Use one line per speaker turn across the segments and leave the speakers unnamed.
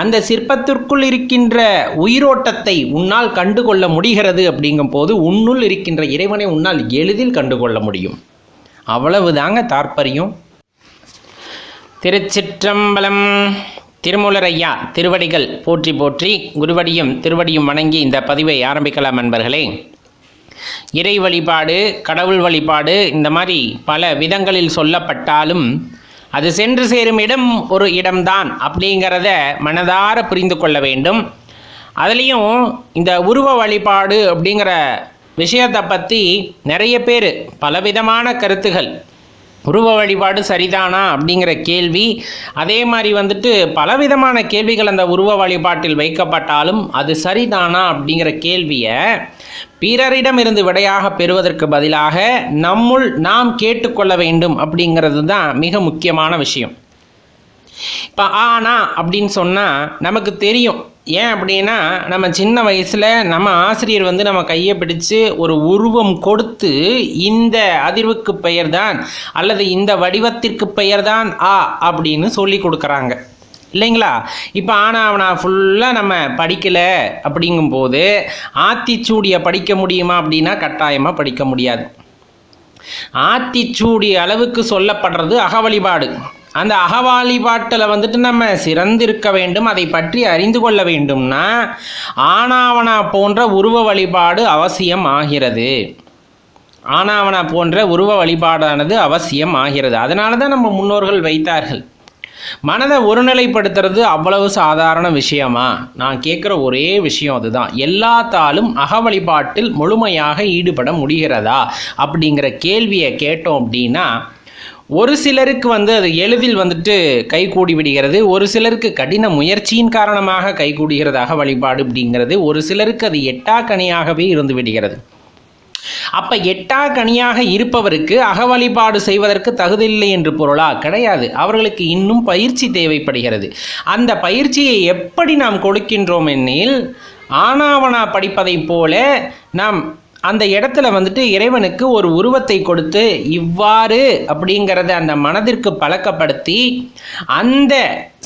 அந்த சிற்பத்திற்குள் இருக்கின்ற உயிரோட்டத்தை உன்னால் கண்டுகொள்ள முடிகிறது அப்படிங்கும் போது உன்னுள் இருக்கின்ற இறைவனை உன்னால் எளிதில் கண்டுகொள்ள முடியும். அவ்வளவுதாங்க தாற்பயம். திருச்சிற்றம்பலம் திருமூலரையா திருவடிகள் போற்றி போற்றி குருவடியும் திருவடியும் வணங்கி இந்த பதிவை ஆரம்பிக்கலாம் நண்பர்களே இறை வழிபாடு கடவுள் வழிபாடு இந்த மாதிரி பல விதங்களில் சொல்லப்பட்டாலும் அது சென்று சேரும் இடம் ஒரு இடம்தான் அப்படிங்கிறத மனதார புரிந்து கொள்ள வேண்டும். அதுலேயும் இந்த உருவ வழிபாடு அப்படிங்கிற விஷயத்தை பற்றி நிறைய பேர் பலவிதமான கருத்துகள். உருவ வழிபாடு சரிதானா அப்படிங்கிற கேள்வி. அதே மாதிரி வந்துட்டு பலவிதமான கேள்விகள் அந்த உருவ வழிபாட்டில் வைக்கப்பட்டாலும் அது சரிதானா அப்படிங்கிற கேள்வியை பிறரிடமிருந்து விடையாக பெறுவதற்கு பதிலாக நம்முள் நாம் கேட்டுக்கொள்ள வேண்டும் அப்படிங்கிறது தான் மிக முக்கியமான விஷயம். இப்போ ஆனா அப்படின்னு சொன்னால் நமக்கு தெரியும். ஏன் அப்படின்னா நம்ம சின்ன வயசில் நம்ம ஆசிரியர் வந்து நம்ம கையை பிடிச்சு ஒரு உருவம் கொடுத்து இந்த அதிர்வுக்கு பெயர் தான் அல்லது இந்த வடிவத்திற்கு பெயர்தான் ஆ அப்படின்னு சொல்லி கொடுக்குறாங்க. இல்லைங்களா? இப்போ ஆனாவனா ஃபுல்லாக நம்ம படிக்கலை அப்படிங்கும்போது ஆத்திச்சூடியை படிக்க முடியுமா அப்படின்னா கட்டாயமாக படிக்க முடியாது. ஆத்திச்சூடி அளவுக்கு சொல்லப்படுறது அகவழிபாடு. அந்த அகவாழிபாட்டில் வந்துட்டு நம்ம சிறந்திருக்க வேண்டும் அதை பற்றி அறிந்து கொள்ள வேண்டும்னா ஆனாவனா போன்ற உருவ வழிபாடு அவசியம் ஆகிறது ஆனாவனா போன்ற உருவ வழிபாடானது அவசியம் ஆகிறது அதனால தான் நம்ம முன்னோர்கள் வைத்தார்கள். மனதை ஒருநிலைப்படுத்துறது அவ்வளவு சாதாரண விஷயமா? நான் கேட்குற ஒரே விஷயம் அதுதான். எல்லாத்தாலும் அக வழிபாட்டில் முழுமையாக ஈடுபட முடிகிறதா? அப்படிங்கிற கேள்வியை கேட்டோம் அப்படின்னா ஒரு சிலருக்கு வந்து அது எளிதில் வந்துட்டு கைகூடி விடுகிறது. ஒரு சிலருக்கு கடின முயற்சியின் காரணமாக கைகூடுகிறது அக வழிபாடு அப்படிங்கிறது. ஒரு சிலருக்கு அது எட்டா கனியாகவே இருந்து விடுகிறது. அப்ப எட்டா கனியாக இருப்பவருக்கு அக வழிபாடு செய்வதற்கு தகுதியில்லை என்று பொருளா? கிடையாது. அவர்களுக்கு இன்னும் பயிற்சி தேவைப்படுகிறது. அந்த பயிற்சியை எப்படி நாம் கொடுக்கின்றோம் எனில் ஆனாவனா படிப்பதைப் போல நாம் அந்த இடத்துல வந்துட்டு இறைவனுக்கு ஒரு உருவத்தை கொடுத்து இவ்வாறு அப்படிங்கிறத அந்த மனதிற்கு பழக்கப்படுத்தி அந்த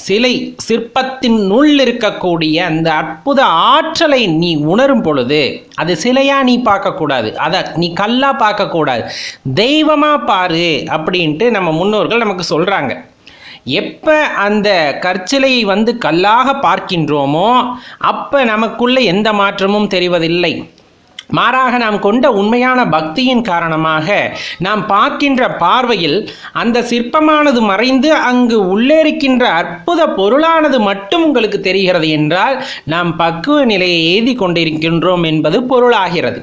சிலை சிற்பத்தின் உள் இருக்கக்கூடிய அந்த அற்புத ஆற்றலை நீ உணரும் பொழுது அது சிலையா நீ பார்க்கக்கூடாது அதை நீ கல்லா பார்க்கக்கூடாது தெய்வமா பாரு அப்படின்ட்டு நம்ம முன்னோர்கள் நமக்கு சொல்றாங்க. எப்போ அந்த கற்சிலையை வந்து கல்லாக பார்க்கின்றோமோ அப்போ நமக்குள்ள எந்த மாற்றமும் தெரிவதில்லை. மாறாக நாம் கொண்ட உண்மையான பக்தியின் காரணமாக நாம் பார்க்கின்ற பார்வையில் அந்த சிற்பமானது மறைந்து அங்கு உள்ளே இருக்கின்ற அற்புத பொருளானது மட்டும் உங்களுக்கு தெரிகிறது என்றால் நாம் பக்குவ நிலையை எய்தி கொண்டிருக்கின்றோம் என்பது பொருளாகிறது.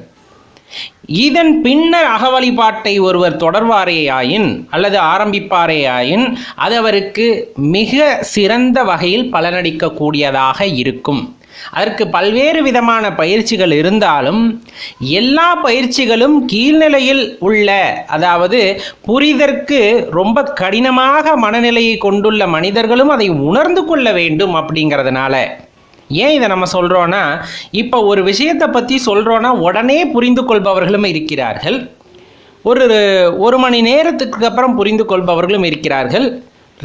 இதன் பின்னர் அகவழிபாட்டை ஒருவர் தொடர்வாரேயாயின் அல்லது ஆரம்பிப்பாரேயாயின் அது அவருக்கு மிக சிறந்த வகையில் பலனளிக்கக்கூடியதாக இருக்கும். அதற்கு பல்வேறு விதமான பயிற்சிகள் இருந்தாலும் எல்லா பயிற்சிகளும் கீழ்நிலையில் உள்ள அதாவது புரிதற்கு ரொம்ப கடினமாக மனநிலையை கொண்டுள்ள மனிதர்களும் அதை உணர்ந்து கொள்ள வேண்டும் அப்படிங்கிறதுனால. ஏன் இதை நம்ம சொல்கிறோன்னா இப்போ ஒரு விஷயத்தை பற்றி சொல்கிறோன்னா உடனே புரிந்து கொள்பவர்களும் இருக்கிறார்கள். ஒரு ஒரு மணி நேரத்துக்கு அப்புறம் புரிந்து கொள்பவர்களும் இருக்கிறார்கள்.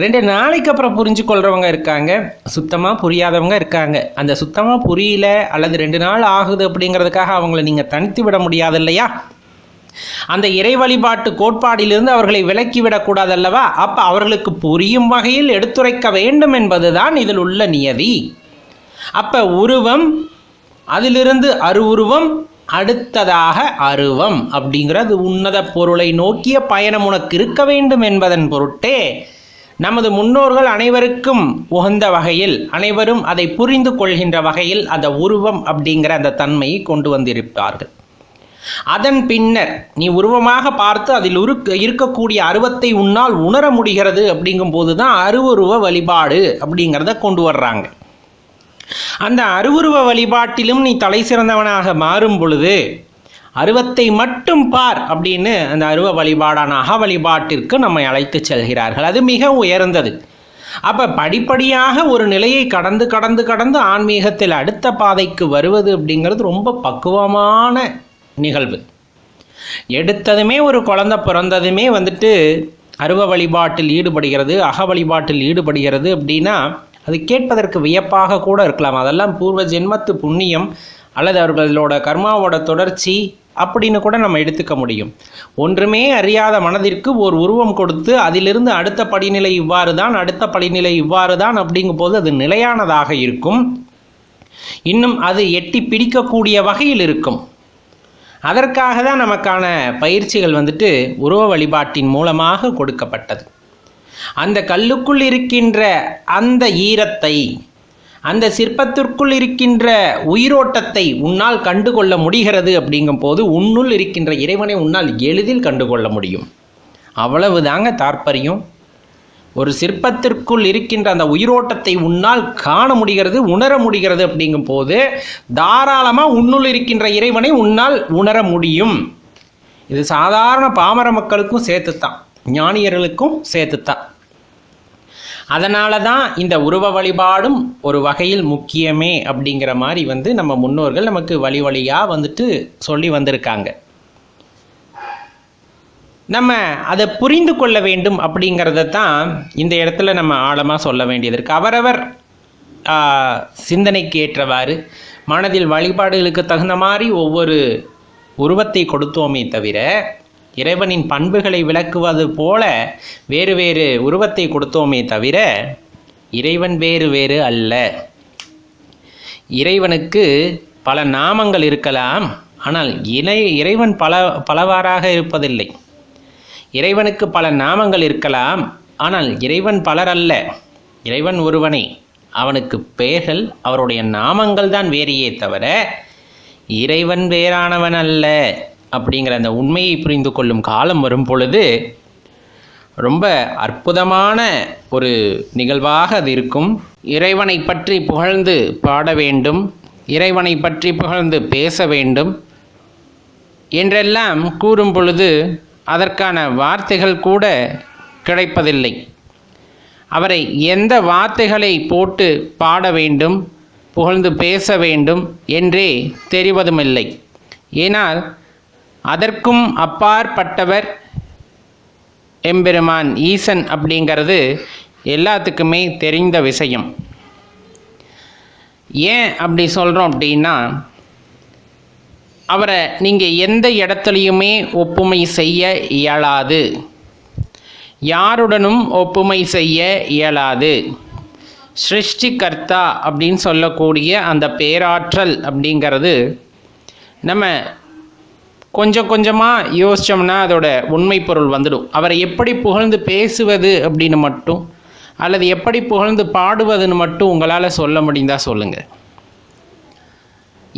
ரெண்டு நாளைக்கு அப்புறம் புரிஞ்சு கொள்கிறவங்க இருக்காங்க. சுத்தமாக புரியாதவங்க இருக்காங்க. அந்த சுத்தமாக புரியல அல்லது ரெண்டு நாள் ஆகுது அப்படிங்கிறதுக்காக அவங்கள நீங்கள் தனித்து விட முடியாது இல்லையா? அந்த இறை வழிபாட்டு கோட்பாடிலிருந்து அவர்களை விலக்கிவிடக்கூடாது அல்லவா? அப்போ அவர்களுக்கு புரியும் வகையில் எடுத்துரைக்க வேண்டும் என்பதுதான் இதில் உள்ள நியதி. அப்போ உருவம் அதிலிருந்து அருவுருவம் அடுத்ததாக அருவம் அப்படிங்கிறது உன்னத பொருளை நோக்கிய பயணம் உனக்கு இருக்க வேண்டும் என்பதன் பொருட்டே நமது முன்னோர்கள் அனைவருக்கும் உகந்த வகையில் அனைவரும் அதை புரிந்து கொள்கின்ற வகையில் அந்த உருவம் அப்படிங்கிற அந்த தன்மையை கொண்டு வந்திருப்பார்கள். அதன் பின்னர் நீ உருவமாக பார்த்து அதில் உருக்க இருக்கக்கூடிய அருவத்தை உன்னால் உணர முடிகிறது அப்படிங்கும்போது தான் அருவுருவ வழிபாடு அப்படிங்கிறத கொண்டு வர்றாங்க. அந்த அருவுருவ வழிபாட்டிலும் நீ தலை சிறந்தவனாக மாறும் பொழுது அருவத்தை மட்டும் பார் அப்படின்னு அந்த அருவ வழிபாடான அக வழிபாட்டிற்கு நம்மை அழைத்து செல்கிறார்கள். அது மிக உயர்ந்தது. அப்போ படிப்படியாக ஒரு நிலையை கடந்து கடந்து கடந்து ஆன்மீகத்தில் அடுத்த பாதைக்கு வருவது அப்படிங்கிறது ரொம்ப பக்குவமான நிகழ்வு. எடுத்ததுமே ஒரு குழந்தை பிறந்ததுமே வந்துட்டு அருவ வழிபாட்டில் ஈடுபடுகிறது அக வழிபாட்டில் ஈடுபடுகிறது அப்படின்னா அது கேட்பதற்கு வியப்பாக கூட இருக்கலாம். அதெல்லாம் பூர்வ ஜென்மத்து புண்ணியம். அல்லது அவர்களோட கர்மாவோட தொடர்ச்சி அப்படின்னு கூட நம்ம எடுத்துக்க முடியும். ஒன்றுமே அறியாத மனதிற்கு ஒரு உருவம் கொடுத்து அதிலிருந்து அடுத்த படிநிலை இவ்வாறு தான் அடுத்த படிநிலை இவ்வாறு தான் அப்படிங்கும் போது அது நிலையானதாக இருக்கும். இன்னும் அது எட்டி பிடிக்கக்கூடிய வகையில் இருக்கும். அதற்காக தான் நமக்கான பயிற்சிகள் வந்துட்டு உருவ வழிபாட்டின் மூலமாக கொடுக்கப்பட்டது. அந்த கல்லுக்குள் இருக்கின்ற அந்த ஈரத்தை அந்த சிற்பத்திற்குள் இருக்கின்ற உயிரோட்டத்தை உன்னால் கண்டுகொள்ள முடிகிறது அப்படிங்கும்போது உன்னுள் இருக்கின்ற இறைவனை உன்னால் எளிதில் கண்டுகொள்ள முடியும். அவ்வளவு தாங்க தாற்பயம். ஒரு சிற்பத்திற்குள் இருக்கின்ற அந்த உயிரோட்டத்தை உன்னால் காண முடிகிறது உணர முடிகிறது அப்படிங்கும் போது தாராளமாக உன்னுள் இருக்கின்ற இறைவனை உன்னால் உணர முடியும். இது சாதாரண பாமர மக்களுக்கும் சேர்த்துத்தான் ஞானியர்களுக்கும் சேர்த்துத்தான். அதனால தான் இந்த உருவ வழிபாடும் ஒரு வகையில் முக்கியமே அப்படிங்கிற மாதிரி வந்து நம்ம முன்னோர்கள் நமக்கு வழி வழியாக வந்துட்டு சொல்லி வந்திருக்காங்க. நம்ம அதை புரிந்து கொள்ள வேண்டும் அப்படிங்கிறத தான் இந்த இடத்துல நம்ம ஆழமாக சொல்ல வேண்டியது இருக்குது அவரவர் சிந்தனைக்கு ஏற்றவாறு மனதில் வழிபாடுகளுக்கு தகுந்த மாதிரி ஒவ்வொரு உருவத்தை கொடுத்தோமே தவிர இறைவனின் பண்புகளை விளக்குவது போல வேறு வேறு உருவத்தை கொடுத்தோமே தவிர இறைவன் வேறு வேறு அல்ல. இறைவனுக்கு பல நாமங்கள் இருக்கலாம் ஆனால் இணை இறைவன் பல பலவாறாக இருப்பதில்லை. இறைவனுக்கு பல நாமங்கள் இருக்கலாம் ஆனால் இறைவன் பலர் அல்ல. இறைவன் ஒருவனே. அவனுக்கு பெயர்கள் அவருடைய நாமங்கள் தான் வேறையே தவிர இறைவன் வேறானவன் அல்ல. அப்படிங்கிற அந்த உண்மையை புரிந்து கொள்ளும் காலம் வரும் பொழுது ரொம்ப அற்புதமான ஒரு நிகழ்வாக அது இருக்கும். இறைவனை பற்றி புகழ்ந்து பாட வேண்டும். இறைவனை பற்றி புகழ்ந்து பேச வேண்டும். என்றெல்லாம் கூறும் பொழுது அதற்கான வார்த்தைகள் கூட கிடைப்பதில்லை. அவரை எந்த வார்த்தைகளை போட்டு பாட வேண்டும் புகழ்ந்து பேச வேண்டும் என்றே தெரிவதுமில்லை. ஏனால் அதற்கும் அப்பாற்பட்டவர் எம்பெருமான் ஈசன் அப்படிங்கிறது எல்லாத்துக்குமே தெரிந்த விஷயம். ஏன் அப்படி சொல்கிறோம் அப்படின்னா அவரை நீங்கள் எந்த இடத்துலையுமே ஒப்புமை செய்ய இயலாது. யாருடனும் ஒப்புமை செய்ய இயலாது. சிருஷ்டிகர்த்தா அப்படின்னு சொல்லக்கூடிய அந்த பேராற்றல் அப்படிங்கிறது நம்ம கொஞ்சம் கொஞ்சமாக யோசித்தோம்னா அதோட உண்மை பொருள் வந்துடும். அவரை எப்படி புகழ்ந்து பேசுவது அப்படின்னு மட்டும் அல்லது எப்படி புகழ்ந்து பாடுவதுன்னு மட்டும் உங்களால் சொல்ல முடிந்தால் சொல்லுங்கள்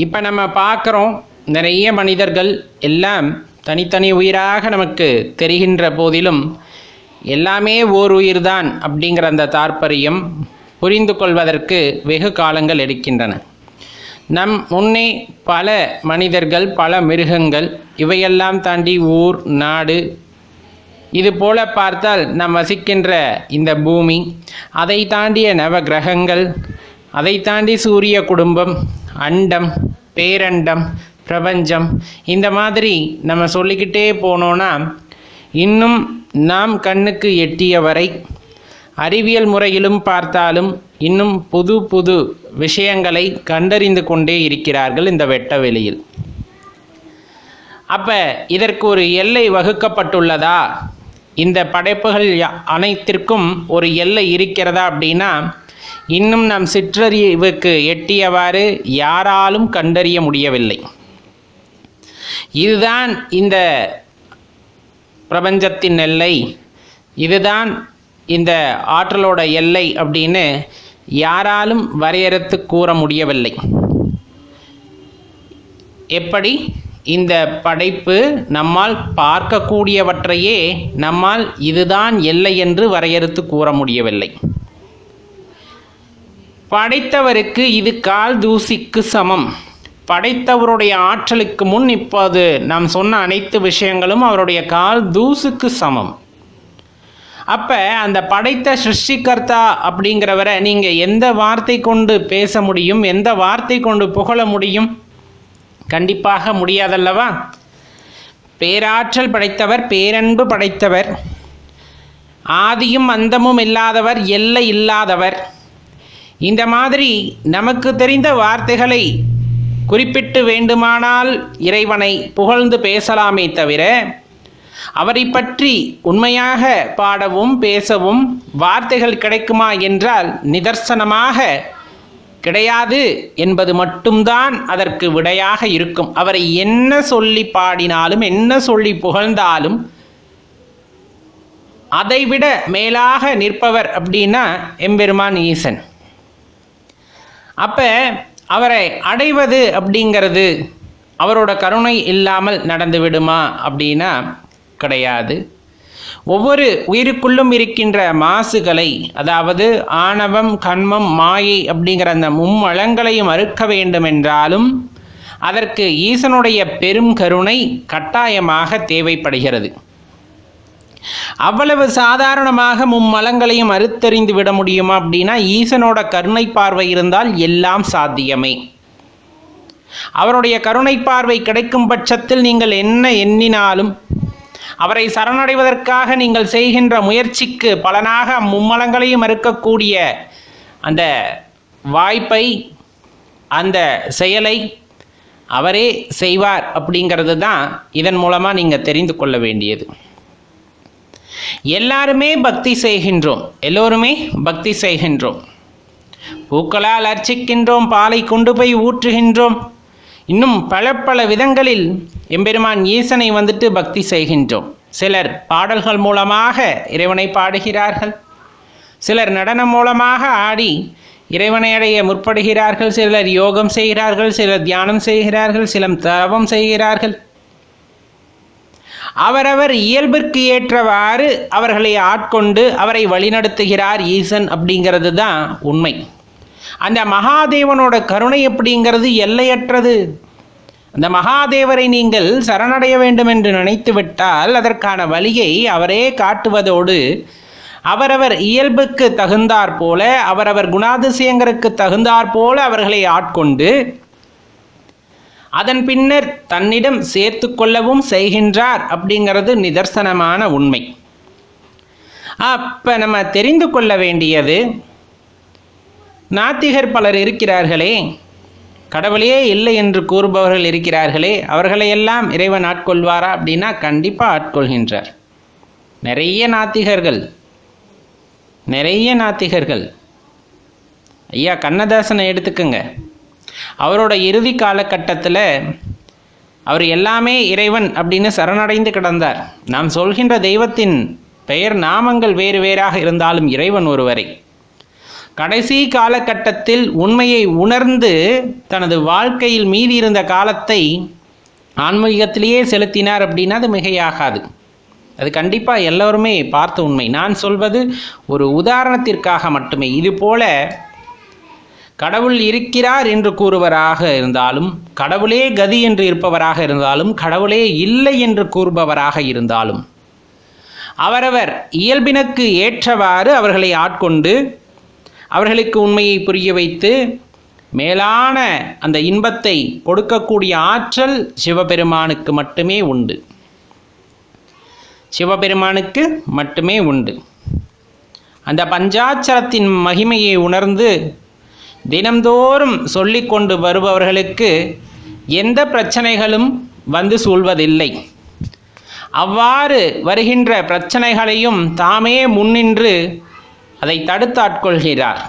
இப்போ நம்ம பார்க்குறோம் நிறைய மனிதர்கள் எல்லாம் தனித்தனி உயிராக நமக்கு தெரிகின்ற போதிலும் எல்லாமே ஓர் உயிர்தான் அப்படிங்கிற அந்த தாற்பயம் புரிந்து கொள்வதற்கு வெகு காலங்கள் எடுக்கின்றன. நம் முன்னே பல மனிதர்கள் பல மிருகங்கள் இவையெல்லாம் தாண்டி ஊர் நாடு இது போல பார்த்தால் நாம் வசிக்கின்ற இந்த பூமி அதை தாண்டிய நவ கிரகங்கள் அதை தாண்டி சூரிய குடும்பம் அண்டம் பேரண்டம் பிரபஞ்சம் இந்த மாதிரி நம்ம சொல்லிக்கிட்டே போனோன்னா இன்னும் நாம் கண்ணுக்கு எட்டிய வரை அறிவியல் முறையிலும் பார்த்தாலும் இன்னும் புது புது விஷயங்களை கண்டறிந்து கொண்டே இருக்கிறார்கள் இந்த வெட்ட வெளியில். அப்போ இதற்கு ஒரு எல்லை வகுக்கப்பட்டுள்ளதா? இந்த படைப்புகள் அனைத்திற்கும் ஒரு எல்லை இருக்கிறதா அப்படின்னா இன்னும் நம் சிற்றறிவுக்கு எட்டியவாறு யாராலும் கண்டறிய முடியவில்லை. இதுதான் இந்த பிரபஞ்சத்தின் எல்லை. இதுதான் இந்த ஆற்றலோட எல்லை அப்படின்னு யாராலும் வரையறுத்து கூற முடியவில்லை. எப்படி? இந்த படைப்பு நம்மால் பார்க்கக்கூடியவற்றையே நம்மால் இதுதான் எல்லை என்று வரையறுத்து கூற முடியவில்லை. படைத்தவருக்கு இது கால் தூசிக்கு சமம். படைத்தவருடைய ஆற்றலுக்கு முன் இப்போது நாம் சொன்ன அனைத்து விஷயங்களும் அவருடைய கால் தூசுக்கு சமம். அப்போ அந்த படைத்த சிருஷ்டிகர்த்தா அப்படிங்கிறவரை நீங்கள் எந்த வார்த்தை கொண்டு பேச முடியும்? எந்த வார்த்தை கொண்டு புகழ முடியும்? கண்டிப்பாக முடியாதல்லவா? பேராற்றல் படைத்தவர் பேரன்பு படைத்தவர் ஆதியும் அந்தமும் இல்லாதவர் எல்லை இல்லாதவர். இந்த மாதிரி நமக்கு தெரிந்த வார்த்தைகளை குறிப்பிட்டு வேண்டுமானால் இறைவனை புகழ்ந்து பேசலாமே தவிர அவரை பற்றி உண்மையாக பாடவும் பேசவும் வார்த்தைகள் கிடைக்குமா என்றால் நிதர்சனமாக கிடையாது என்பது மட்டும்தான் அதற்கு விடையாக இருக்கும். அவரை என்ன சொல்லி பாடினாலும் என்ன சொல்லி புகழ்ந்தாலும் அதைவிட மேலாக நிற்பவர் அப்படின்னா எம்பெருமான் ஈசன். அப்போ அவரை அடைவது அப்படிங்கிறது அவரோட கருணை இல்லாமல் நடந்து விடுமா அப்படின்னா கிடையாது. ஒவ்வொரு உயிருக்குள்ளும் இருக்கின்ற மாசுகளை அதாவது ஆணவம் கண்மம் மாயை அப்படிங்கிற அந்த மும்மலங்களையும் அறுக்க வேண்டும் என்றாலும் அதற்கு ஈசனுடைய பெரும் கருணை கட்டாயமாக தேவைப்படுகிறது. அவ்வளவு சாதாரணமாக மும்மலங்களையும் அறுத்தறிந்து விட முடியுமா அப்படின்னா ஈசனோட கருணை பார்வை இருந்தால் எல்லாம் சாத்தியமே. அவருடைய கருணை பார்வை கிடைக்கும் பட்சத்தில் நீங்கள் என்ன எண்ணினாலும் அவரை சரணடைவதற்காக நீங்கள் செய்கின்ற முயற்சிக்கு பலனாக மும்மலங்களையும் மறுக்கக்கூடிய அந்த வாய்ப்பை அந்த செயலை அவரே செய்வார் அப்படிங்கிறது தான் இதன் மூலமாக நீங்கள் தெரிந்து கொள்ள வேண்டியது. எல்லாருமே பக்தி செய்கின்றோம். எல்லோருமே பக்தி செய்கின்றோம். பூக்களால் அர்ச்சிக்கின்றோம் பாலை கொண்டு போய் ஊற்றுகின்றோம். இன்னும் பல பல விதங்களில் எம்பெருமான் ஈசனை வந்துட்டு பக்தி செய்கின்றோம். சிலர் பாடல்கள் மூலமாக இறைவனை பாடுகிறார்கள். சிலர் நடனம் மூலமாக ஆடி இறைவனை அடைய முற்படுகிறார்கள். சிலர் யோகம் செய்கிறார்கள். சிலர் தியானம் செய்கிறார்கள். சிலர் தவம் செய்கிறார்கள். அவரவர் இயல்பிற்கு ஏற்றவாறு அவர்களை ஆட்கொண்டு அவரை வழிநடத்துகிறார் ஈசன் அப்படிங்கிறது தான் உண்மை. அந்த மகாதேவனோட கருணை அப்படிங்கிறது எல்லையற்றது. அந்த மகாதேவரை நீங்கள் சரணடைய வேண்டும் என்று நினைத்து விட்டால் அதற்கான வழியை அவரே காட்டுவதோடு அவரவர் இயல்புக்கு தகுந்தாற் போல அவரவர் குணாதிசயங்களுக்கு தகுந்தாற் போல அவர்களை ஆட்கொண்டு அதன் பின்னர் தன்னிடம் சேர்த்து கொள்ளவும் செய்கின்றார் அப்படிங்கிறது நிதர்சனமான உண்மை. அப்போ நம்ம தெரிந்து கொள்ள வேண்டியது நாத்திகர் பலர் இருக்கிறார்களே கடவுளையே இல்லை என்று கூறுபவர்கள் இருக்கிறார்களே அவர்களையெல்லாம் இறைவன் ஆட்கொள்வாரா அப்படின்னா கண்டிப்பாக ஆட்கொள்கின்றார். நிறைய நாத்திகர்கள் நிறைய நாத்திகர்கள். ஐயா கண்ணதாசனை எடுத்துக்கோங்க. அவரோட இறுதி காலகட்டத்தில் அவர் எல்லாமே இறைவன் அப்படின்னு சரணடைந்து கிடந்தார். நாம் சொல்கின்ற தெய்வத்தின் பெயர் நாமங்கள் வேறு வேறாக இருந்தாலும் இறைவன் ஒருவரை. கடைசி காலகட்டத்தில் உண்மையை உணர்ந்து தனது வாழ்க்கையில் மீதி இருந்த காலத்தை ஆன்மீகத்திலேயே செலுத்தினார் அப்படின்னா அது மிகையாகாது. அது கண்டிப்பாக எல்லோருமே பார்த்த உண்மை. நான் சொல்வது ஒரு உதாரணத்திற்காக மட்டுமே. இதுபோல கடவுள் இருக்கிறார் என்று கூறுவராக இருந்தாலும் கடவுளே கதி என்று இருப்பவராக இருந்தாலும் கடவுளே இல்லை என்று கூறுபவராக இருந்தாலும் அவரவர் இயல்பினுக்கு ஏற்றவாறு அவர்களை ஆட்கொண்டு அவர்களுக்கு உண்மையை புரிய வைத்து மேலான அந்த இன்பத்தை கொடுக்கக்கூடிய ஆற்றல் சிவபெருமானுக்கு மட்டுமே உண்டு. சிவபெருமானுக்கு மட்டுமே உண்டு. அந்த பஞ்சாட்சரத்தின் மகிமையை உணர்ந்து தினம்தோறும் சொல்லிக்கொண்டு வருபவர்களுக்கு எந்த பிரச்சனைகளும் வந்து சூழ்வதில்லை. அவ்வாறு வருகின்ற பிரச்சனைகளையும் தாமே முன்னின்று அதை தடுத்து ஆட்கொள்கிறார்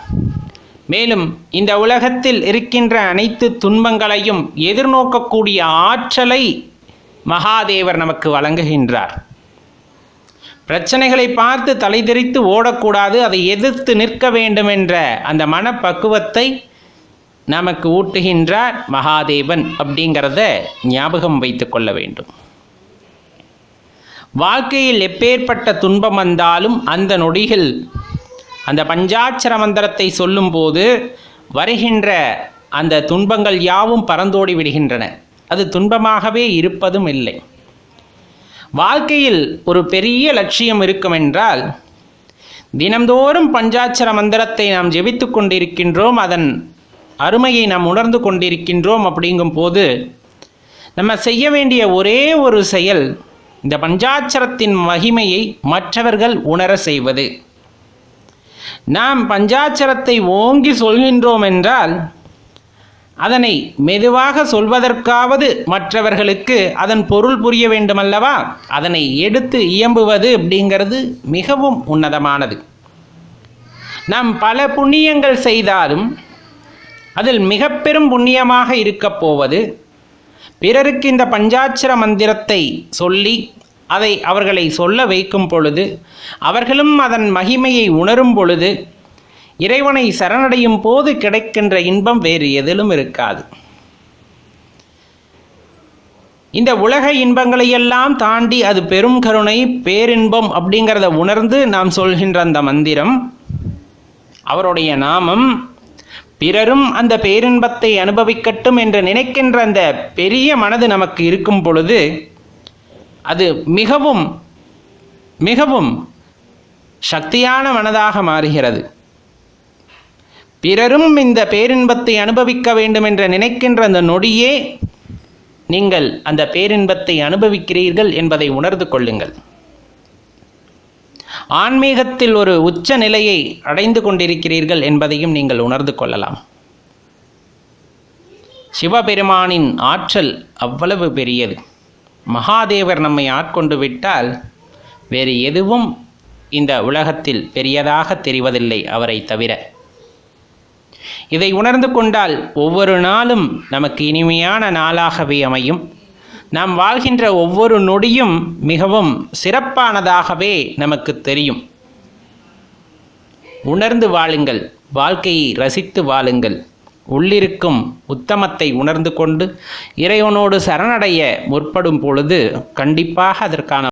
மேலும் இந்த உலகத்தில் இருக்கின்ற அனைத்து துன்பங்களையும் எதிர்நோக்கக்கூடிய ஆற்றலை மகாதேவர் நமக்கு வழங்குகின்றார். பிரச்சனைகளை பார்த்து தலைதெறித்து ஓடக்கூடாது அதை எதிர்த்து நிற்க வேண்டும் என்ற அந்த மனப்பக்குவத்தை நமக்கு ஊட்டுகின்றார் மகாதேவன் அப்படிங்கிறத ஞாபகம் வைத்து கொள்ள வேண்டும். வாழ்க்கையில் எப்பேற்பட்ட துன்பம் வந்தாலும் அந்த நொடியில் அந்த பஞ்சாட்சர மந்திரத்தை சொல்லும்போது வருகின்ற அந்த துன்பங்கள் யாவும் பறந்தோடி விடுகின்றன. அது துன்பமாகவே இருப்பதும் இல்லை. வாழ்க்கையில் ஒரு பெரிய லட்சியம் இருக்கும் என்றால் தினம்தோறும் பஞ்சாட்சர மந்திரத்தை நாம் ஜெபித்து கொண்டிருக்கின்றோம் அதன் அருமையை நாம் உணர்ந்து கொண்டிருக்கின்றோம் அப்படிங்கும் போது நம்ம செய்ய வேண்டிய ஒரே ஒரு செயல் இந்த பஞ்சாட்சரத்தின் மகிமையை மற்றவர்கள் உணர செய்வது. நாம் பஞ்சாட்சரத்தை ஓங்கி சொல்கின்றோம் என்றால் அதனை மெதுவாக சொல்வதற்காவது மற்றவர்களுக்கு அதன் பொருள் புரிய வேண்டுமல்லவா? அதனை எடுத்து இயம்புவது அப்படிங்கிறது மிகவும் உன்னதமானது. நாம் பல புண்ணியங்கள் செய்தாலும் அதில் மிக பெரும் புண்ணியமாக இருக்கப் போவது பிறருக்கு இந்த பஞ்சாட்சர மந்திரத்தை சொல்லி அதை அவர்களை சொல்ல வைக்கும் பொழுது அவர்களும் அதன் மகிமையை உணரும் பொழுது இறைவனை சரணடையும் போது கிடைக்கின்ற இன்பம் வேறு எதிலும் இருக்காது. இந்த உலக இன்பங்களையெல்லாம் தாண்டி அது பெரும் கருணை பேரின்பம் அப்படிங்கிறத உணர்ந்து நாம் சொல்கின்ற அந்த மந்திரம் அவருடைய நாமம் பிறரும் அந்த பேரின்பத்தை அனுபவிக்கட்டும் என்று நினைக்கின்ற அந்த பெரிய மனது நமக்கு இருக்கும் பொழுது அது மிகவும் மிகவும் சக்தியான மனதாக மாறுகிறது. பிறரும் இந்த பேரின்பத்தை அனுபவிக்க வேண்டும் என்று நினைக்கின்ற அந்த நொடியே நீங்கள் அந்த பேரின்பத்தை அனுபவிக்கிறீர்கள் என்பதை உணர்ந்து கொள்ளுங்கள். ஆன்மீகத்தில் ஒரு உச்ச நிலையை அடைந்து கொண்டிருக்கிறீர்கள் என்பதையும் நீங்கள் உணர்ந்து கொள்ளலாம். சிவபெருமானின் ஆற்றல் அவ்வளவு பெரியது. மகாதேவர் நம்மை ஆட்கொண்டு விட்டால் வேறு எதுவும் இந்த உலகத்தில் பெரியதாக தெரிவதில்லை அவரை தவிர. இதை உணர்ந்து கொண்டால் ஒவ்வொரு நாளும் நமக்கு இனிமையான நாளாகவே அமையும். நாம் வாழ்கின்ற ஒவ்வொரு நொடியும் மிகவும் சிறப்பானதாகவே நமக்கு தெரியும். உணர்ந்து வாழுங்கள் வாழ்க்கையை ரசித்து வாழுங்கள். உள்ளிருக்கும் உத்தமத்தை உணர்ந்து கொண்டு இறைவனோடு சரணடைய முற்படும் பொழுது கண்டிப்பாக அதற்கான